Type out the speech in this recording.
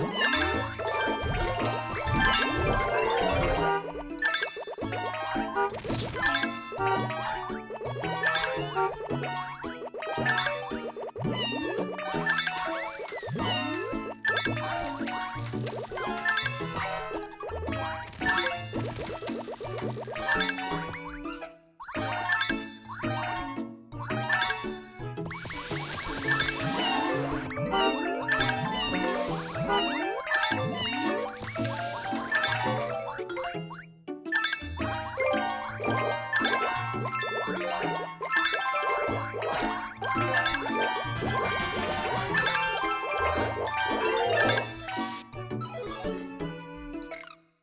Thank you. はい。